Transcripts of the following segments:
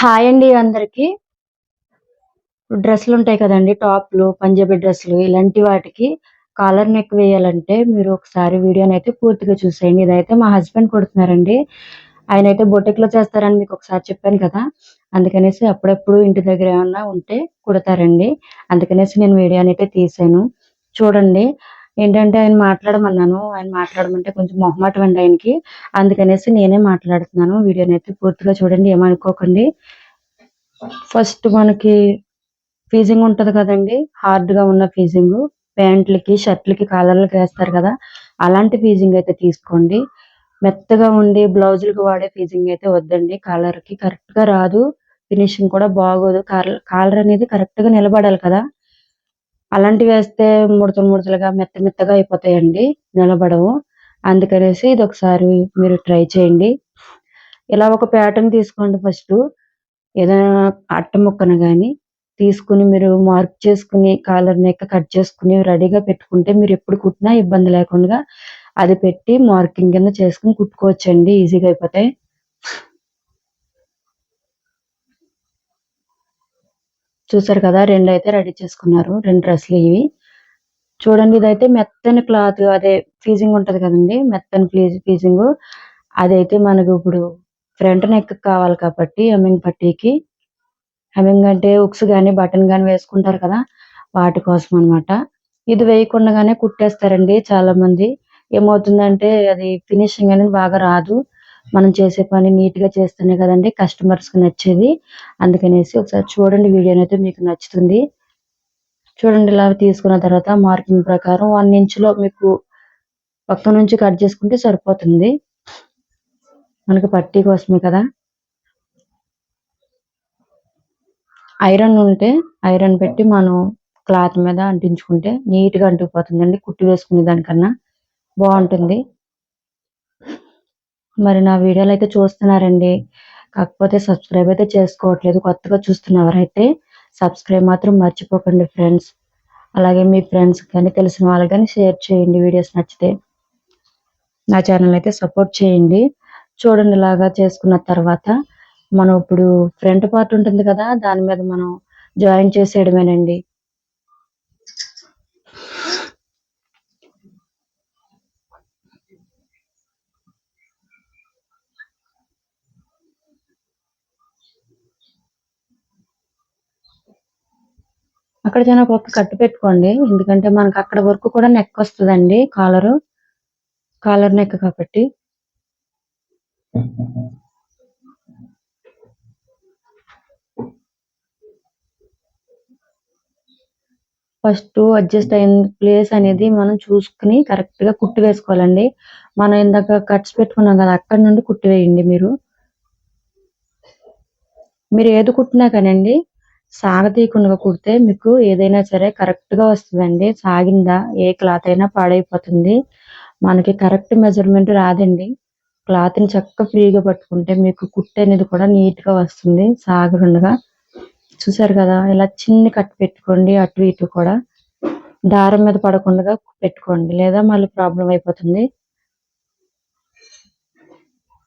Hi అండి అందరికి. డ్రెస్సులు ఉంటాయి కదండి టాప్లు పంజాబీ డ్రెస్సులు ఇలాంటి వాటికి కాలర్ నెక్ వేయాలంటే మీరు ఒకసారి వీడియోని అయితే పూర్తిగా చూసేయండి. ఇదైతే మా హస్బెండ్ కుడుతున్నారండి. ఆయన అయితే బొటిక్లో చేస్తారని మీకు ఒకసారి చెప్పాను కదా. అందుకనేసి అప్పుడప్పుడు ఇంటి దగ్గర ఏమన్నా ఉంటే కుడతారండి. అందుకనేసి నేను వీడియోని అయితే తీసాను. చూడండి ఏంటంటే ఆయన మాట్లాడమన్నాను. ఆయన మాట్లాడమంటే కొంచెం మొహమాటం అండి ఆయనకి. అందుకనేసి నేనే మాట్లాడుతున్నాను. వీడియోని అయితే పూర్తిగా చూడండి ఏమనుకోకండి. ఫస్ట్ మనకి ఫీజింగ్ ఉంటుంది కదండి. హార్డ్గా ఉన్న ఫీజింగ్ ప్యాంట్లకి షర్ట్లకి కాలర్లకి వేస్తారు కదా. అలాంటి ఫీజింగ్ అయితే తీసుకోండి. మెత్తగా ఉండి బ్లౌజులకు వాడే ఫీజింగ్ అయితే వద్దండి. కాలర్కి కరెక్ట్గా రాదు. ఫినిషింగ్ కూడా బాగోదు. కాలర్ అనేది కరెక్ట్గా నిలబడాలి కదా. అలాంటివి వేస్తే ముడతలు ముడతలుగా మెత్త మెత్తగా అయిపోతాయండి నిలబడవు. అందుకనేసి ఇది ఒకసారి మీరు ట్రై చేయండి. ఇలా ఒక ప్యాటర్న్ తీసుకోండి ఫస్ట్. ఏదైనా అట్ట ముక్కను కానీ తీసుకుని మీరు మార్క్ చేసుకుని కాలర్ నెక్క కట్ చేసుకుని రెడీగా పెట్టుకుంటే మీరు ఎప్పుడు కుట్టినా ఇబ్బంది లేకుండా అది పెట్టి మార్కింగ్ కింద చేసుకుని కుట్టుకోవచ్చండి. ఈజీగా అయిపోతాయి. చూసారు కదా రెండు అయితే రెడీ చేసుకున్నారు. రెండు డ్రెస్సులు ఇవి. చూడండి ఇదైతే మెత్తని క్లాత్ అదే ఫీజింగ్ ఉంటది కదండి మెత్తని ఫ్లీజ్ ఫీజింగ్. అదైతే మనకు ఇప్పుడు ఫ్రంట్ నెక్ కావాలి కాబట్టి హెమ్మింగ్ పట్టీకి. హెమ్మింగ్ అంటే ఉక్స్ గాని బటన్ కానీ వేసుకుంటారు కదా వాటి కోసం అన్నమాట. ఇది వేయకుండానే కుట్టేస్తారండి చాలా మంది ఏమవుతుందంటే అది ఫినిషింగ్ అనేది బాగా రాదు. మనం చేసే పని నీట్గా చేస్తేనే కదండి కస్టమర్స్కి నచ్చేది. అందుకనేసి ఒకసారి చూడండి వీడియో అయితే మీకు నచ్చుతుంది. చూడండి ఇలా తీసుకున్న తర్వాత మార్కింగ్ ప్రకారం వన్ ఇంచ్లో మీకు పక్క నుంచి కట్ చేసుకుంటే సరిపోతుంది. మనకి పట్టీ కోసమే కదా. ఐరన్ ఉంటే ఐరన్ పెట్టి మనం క్లాత్ మీద అంటించుకుంటే నీట్గా అంటుకుపోతుందండి కుట్టి వేసుకునే దానికన్నా. బాగుంటుంది. మరి నా వీడియోలు అయితే చూస్తున్నారండి. కాకపోతే సబ్స్క్రైబ్ అయితే చేసుకోవట్లేదు. కొత్తగా చూస్తున్నవారైతే సబ్స్క్రైబ్ మాత్రం మర్చిపోకండి ఫ్రెండ్స్ అలాగే మీ ఫ్రెండ్స్ కానీ తెలిసిన వాళ్ళకి కానీ షేర్ చేయండి వీడియోస్ నచ్చితే. నా ఛానల్ అయితే సపోర్ట్ చేయండి. చూడండి ఇలాగా చేసుకున్న తర్వాత మనం ఇప్పుడు ఫ్రంట్ పార్ట్ ఉంటుంది కదా దాని మీద మనం జాయిన్ చేసేయడమేనండి. అక్కడ చాలా ఒక కట్టు పెట్టుకోండి. ఎందుకంటే మనకు అక్కడ వరకు కూడా నెక్ వస్తుందండి కాలరు కాలర్ నెక్ కాబట్టి. ఫస్ట్ అడ్జస్ట్ అయిన ప్లేస్ అనేది మనం చూసుకుని కరెక్ట్గా కుట్టి వేసుకోవాలండి. మనం ఇందాక కట్స్ పెట్టుకున్నాం కదా అక్కడ నుండి కుట్టి వేయండి మీరు. మీరు ఏది కుట్టినా కానండి సాగతీయకుండా కుడితే మీకు ఏదైనా సరే కరెక్ట్గా వస్తుందండి. సాగిందా ఏ క్లాత్ అయినా పాడైపోతుంది. మనకి కరెక్ట్ మెజర్మెంట్ రాదండి. క్లాత్ని చక్కగా ఫ్రీగా పట్టుకుంటే మీకు కుట్టు అనేది కూడా నీట్గా వస్తుంది. సాగకుండా చూసారు కదా ఇలా చిన్ని కట్ పెట్టుకోండి అటు ఇటు కూడా. దారం మీద పడకుండా పెట్టుకోండి లేదా మళ్ళీ ప్రాబ్లం అయిపోతుంది.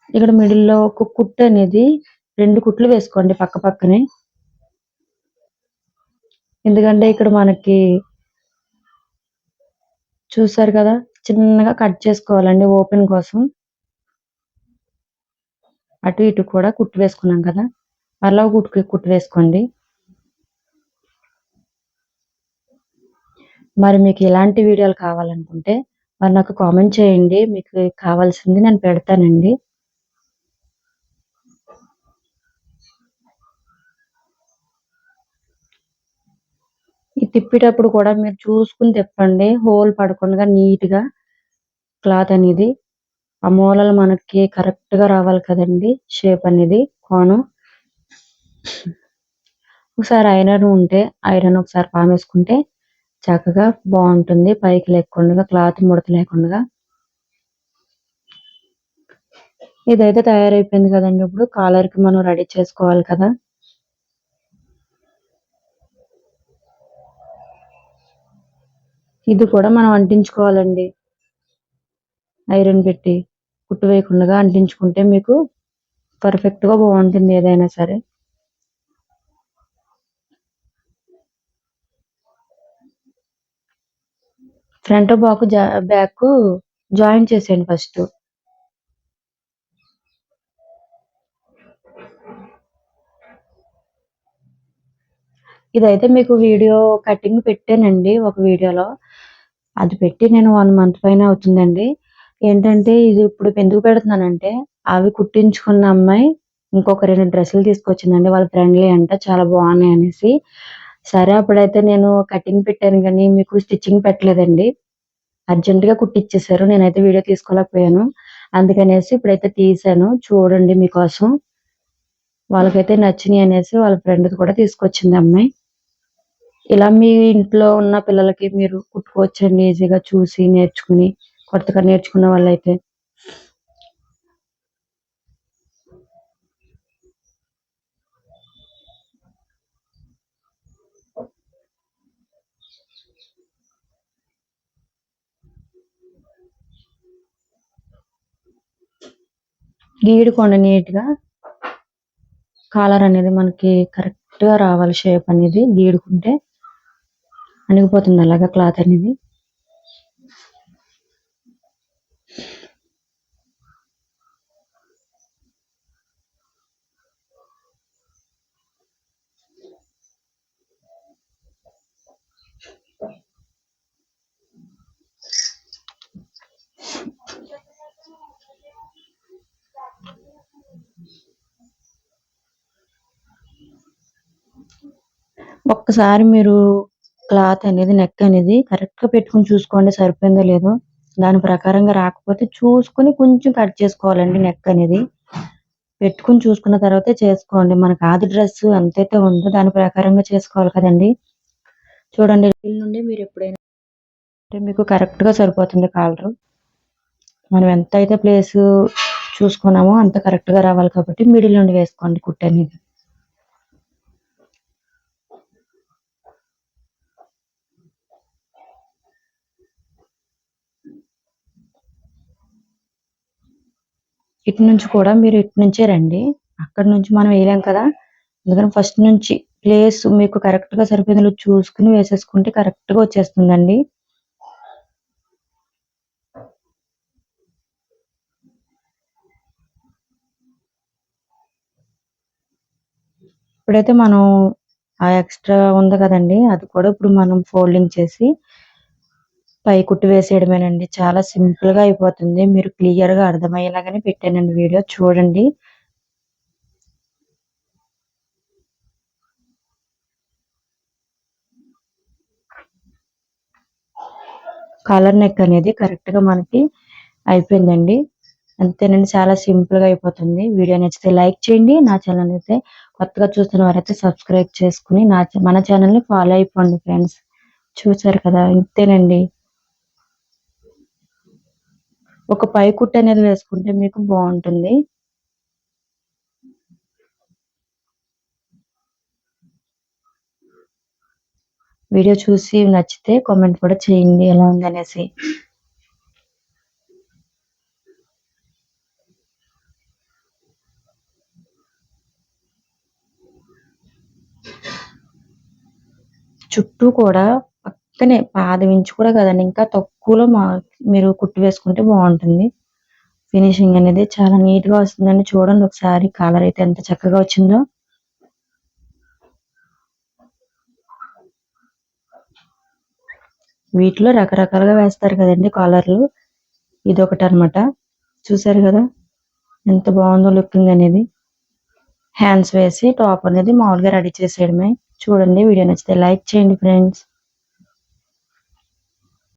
ఇక్కడ మిడిల్లో ఒక కుట్టు అనేది రెండు కుట్లు వేసుకోండి పక్క పక్కనే. ఎందుకంటే ఇక్కడ మనకి చూసారు కదా చిన్నగా కట్ చేసుకోవాలండి ఓపెన్ కోసం. అటు ఇటు కూడా కుట్టు వేసుకున్నాం కదా అలా కుట్టు కుట్టు వేసుకోండి. మరి మీకు ఎలాంటి వీడియోలు కావాలనుకుంటే మరి నాకు కామెంట్ చేయండి మీకు కావాల్సింది నేను పెడతానండి. తిప్పేటప్పుడు కూడా మీరు చూసుకుని తిప్పండి. హోల్ పడకుండా నీట్గా క్లాత్ అనేది ఆ మూలలు మనకి కరెక్ట్గా రావాలి కదండి. షేప్ అనేది కోణం. ఒకసారి ఐరన్ ఉంటే ఐరన్ ఒకసారి పామేసుకుంటే చక్కగా బాగుంటుంది. పైకి లేకుండా క్లాత్ ముడత లేకుండా. ఇదైతే తయారైపోయింది కదండి. ఇప్పుడు కాలర్కి మనం రెడీ చేసుకోవాలి కదా. ఇది కూడా మనం అంటించుకోవాలండి. ఐరన్ పెట్టి కుట్టు వేయకుండా అంటించుకుంటే మీకు పర్ఫెక్ట్గా బాగుంటుంది ఏదైనా సరే. ఫ్రంట్ బాక్ బ్యాక్ జాయిన్ చేసేయండి ఫస్ట్ ఇదైతే మీకు వీడియో కటింగ్ పెట్టానండి ఒక వీడియోలో. అది పెట్టి నేను వన్ మంత్ పైన అవుతుందండి. ఏంటంటే ఇది ఇప్పుడు ఎందుకు పెడుతున్నానంటే అవి కుట్టించుకున్న అమ్మాయి ఇంకొక రెండు డ్రెస్సులు తీసుకొచ్చిందండి. వాళ్ళ ఫ్రెండ్లీ అంట చాలా బాగున్నాయి అనేసి. సరే అప్పుడైతే నేను కటింగ్ పెట్టాను కానీ మీకు స్టిచ్చింగ్ పెట్టలేదండి. అర్జెంట్గా కుట్టిచ్చేసారు నేనైతే వీడియో తీసుకోలేకపోయాను. అందుకనేసి ఇప్పుడైతే తీసాను చూడండి మీకోసం. వాళ్ళకైతే నచ్చినాయి అనేసి వాళ్ళ ఫ్రెండ్ కూడా తీసుకొచ్చింది అమ్మాయి. ఇలా మీ ఇంట్లో ఉన్న పిల్లలకి మీరు కుట్టుకోవచ్చండి ఈజీగా చూసి నేర్చుకుని కొత్తగా నేర్చుకున్న వాళ్ళైతే. గీడుకోండి నీట్గా కాలర్ అనేది మనకి కరెక్ట్గా రావాలి షేప్ అనేది. గీడుకుంటే అణిగిపోతుంది అలాగా క్లాత్ అనేది. ఒక్కసారి మీరు క్లాత్ అనేది నెక్ అనేది కరెక్ట్గా పెట్టుకుని చూసుకోండి సరిపోయిందో లేదో. దాని ప్రకారంగా రాకపోతే చూసుకుని కొంచెం కట్ చేసుకోవాలండి నెక్ అనేది. పెట్టుకుని చూసుకున్న తర్వాత చేసుకోండి. మనకి ఆది డ్రెస్ ఎంతైతే ఉందో దాని ప్రకారంగా చేసుకోవాలి కదండి. చూడండి నుండి మీరు ఎప్పుడైనా మీకు కరెక్ట్గా సరిపోతుంది కాలర్. మనం ఎంత అయితే ప్లేస్ చూసుకున్నామో అంత కరెక్ట్గా రావాలి కాబట్టి మిడిల్ నుండి వేసుకోండి కుట్టనేది ఇటు నుంచి కూడా మీరు ఇటు నుంచే రండి. అక్కడ నుంచి మనం వేయలేం కదా? అందుకని ఫస్ట్ నుంచి ప్లేస్ మీకు కరెక్ట్గా సరిపోయిందో చూసుకుని వేసేసుకుంటే కరెక్ట్గా వచ్చేస్తుందండి. ఇప్పుడైతే మనం ఆ ఎక్స్ట్రా ఉంది కదండి. అది కూడా ఇప్పుడు మనం ఫోల్డింగ్ చేసి పై కుట్టు వేసేయడమేనండి. చాలా సింపుల్గా అయిపోతుంది. మీరు క్లియర్గా అర్థమయ్యేలాగానే పెట్టానండి వీడియో. చూడండి. కాలర్ నెక్ అనేది కరెక్ట్గా మనకి అయిపోయిందండి. అంతేనండి. చాలా సింపుల్గా అయిపోతుంది. వీడియో నచ్చితే లైక్ చేయండి. నా ఛానల్ అయితే కొత్తగా చూస్తున్న వారైతే సబ్స్క్రైబ్ చేసుకుని నా మన ఛానల్ని ఫాలో అయిపోండి ఫ్రెండ్స్. చూసారు కదా? ఇంతేనండి. ఒక పై కుట్టు అనేది వేసుకుంటే మీకు బాగుంటుంది. వీడియో చూసి నచ్చితే కామెంట్ కూడా చేయండి ఎలా ఉంది అనేసి చుట్టూ కూడా పక్కనే పాదం ఇంచు కూడా కదండి ఇంకా తక్కువలో మా మీరు కుట్టు వేసుకుంటే బాగుంటుంది. ఫినిషింగ్ అనేది చాలా నీట్గా వస్తుందండి. చూడండి ఒకసారి కలర్ అయితే ఎంత చక్కగా వచ్చిందో. వీటిలో రకరకాలుగా వేస్తారు కదండి కాలర్లు. ఇది ఒకటి అనమాట చూసారు కదా? ఎంత బాగుందో లుకింగ్ అనేది. హ్యాండ్స్ వేసి టాప్ అనేది మామూలుగా రెడీ చేసేయడమే. చూడండి వీడియో నచ్చితే లైక్ చేయండి ఫ్రెండ్స్.